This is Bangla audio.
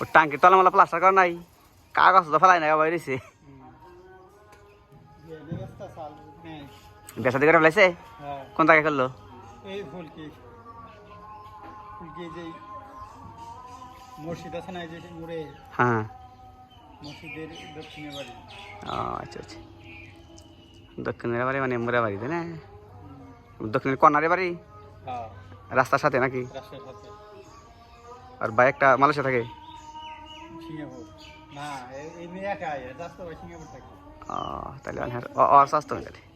ও টাঙ্কি তলামালা প্লাস্টার করা নাই। কাগজ তো ফেলাই নাই বাইরেছে বেসা দিকে ফেলাইছে? হ্যাঁ। কোন জায়গায় করল এই ফুলকি। ফুলকি যে মসজিদ আছে না যে মুড়ে হ্যাঁ। মসজিদের দক্ষিণে বাড়ি। ও আচ্ছা আচ্ছা। দক্ষিণের বাড়ি মানে মোরা বাড়ি তাই না? দক্ষিণের কর্নারের বাড়ি? হ্যাঁ। রাস্তার সাথে নাকি? আর বাইকটা মালয়েশিয়া থাকে? সিঙ্গাপুর না এই- নিয়ে মেয়ে একা রাস্তা সিঙ্গাপুর থাকে। ও তাহলে আর স্বাস্থ্য তাহলে